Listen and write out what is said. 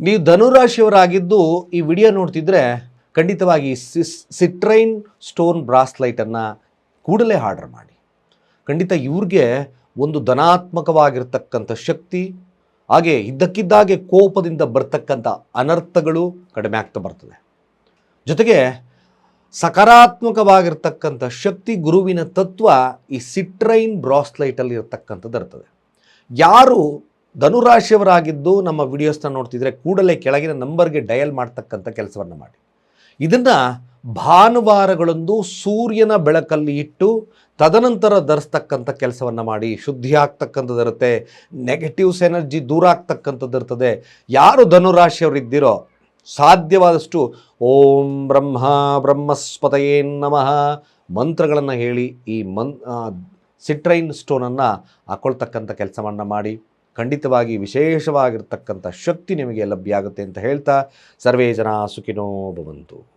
ನೀವು ಧನುರಾಶಿಯವರಾಗಿದ್ದು ಈ ವಿಡಿಯೋ ನೋಡ್ತಿದ್ರೆ ಖಂಡಿತವಾಗಿ ಸಿಸ್, ಸಿಟ್ರೈನ್ ಸ್ಟೋನ್ ಬ್ರಾಸ್ಲೈಟನ್ನು ಕೂಡಲೇ ಆರ್ಡರ್ ಮಾಡಿ. ಖಂಡಿತ ಇವ್ರಿಗೆ ಒಂದು ಧನಾತ್ಮಕವಾಗಿರ್ತಕ್ಕಂಥ ಶಕ್ತಿ, ಹಾಗೆ ಇದ್ದಕ್ಕಿದ್ದಾಗೆ ಕೋಪದಿಂದ ಬರ್ತಕ್ಕಂಥ ಅನರ್ಥಗಳು ಕಡಿಮೆ ಆಗ್ತಾ ಬರ್ತದೆ. ಜೊತೆಗೆ ಸಕಾರಾತ್ಮಕವಾಗಿರ್ತಕ್ಕಂಥ ಶಕ್ತಿ ಗುರುವಿನ ತತ್ವ ಈ ಸಿಟ್ರೈನ್ ಬ್ರಾಸ್ಲೈಟಲ್ಲಿ ಇರತಕ್ಕಂಥದ್ದು ಇರ್ತದೆ. ಯಾರು ಧನುರಾಶಿಯವರಾಗಿದ್ದು ನಮ್ಮ ವಿಡಿಯೋಸ್ನ ನೋಡ್ತಿದ್ರೆ ಕೂಡಲೇ ಕೆಳಗಿನ ನಂಬರ್ಗೆ ಡಯಲ್ ಮಾಡ್ತಕ್ಕಂಥ ಕೆಲಸವನ್ನು ಮಾಡಿ. ಇದನ್ನು ಭಾನುವಾರಗಳಂದು ಸೂರ್ಯನ ಬೆಳಕಲ್ಲಿ ಇಟ್ಟು ತದನಂತರ ಧರಿಸ್ತಕ್ಕಂಥ ಕೆಲಸವನ್ನು ಮಾಡಿ. ಶುದ್ಧಿ ಆಗ್ತಕ್ಕಂಥದ್ದು ಇರುತ್ತೆ ನೆಗೆಟಿವ್ಸ್ ಎನರ್ಜಿ ದೂರ ಆಗ್ತಕ್ಕಂಥದ್ದು ಇರ್ತದೆ. ಯಾರು ಧನುರಾಶಿಯವರಿದ್ದೀರೋ ಸಾಧ್ಯವಾದಷ್ಟು ಓಂ ಬ್ರಹ್ಮ ಬ್ರಹ್ಮಸ್ಪತಯೇ ನಮಃ ಮಂತ್ರಗಳನ್ನು ಹೇಳಿ ಈ ಮನ್ ಸಿಟ್ರೈನ್ ಸ್ಟೋನನ್ನು ಹಾಕೊಳ್ತಕ್ಕಂಥ ಕೆಲಸವನ್ನು ಮಾಡಿ. ಖಂಡಿತವಾಗಿ ವಿಶೇಷವಾಗಿರ್ತಕ್ಕಂಥ ಶಕ್ತಿ ನಿಮಗೆ ಲಭ್ಯ ಆಗುತ್ತೆ ಅಂತ ಹೇಳ್ತಾ ಸರ್ವೇ ಜನ ಸುಖಿನೋ ಭವಂತು.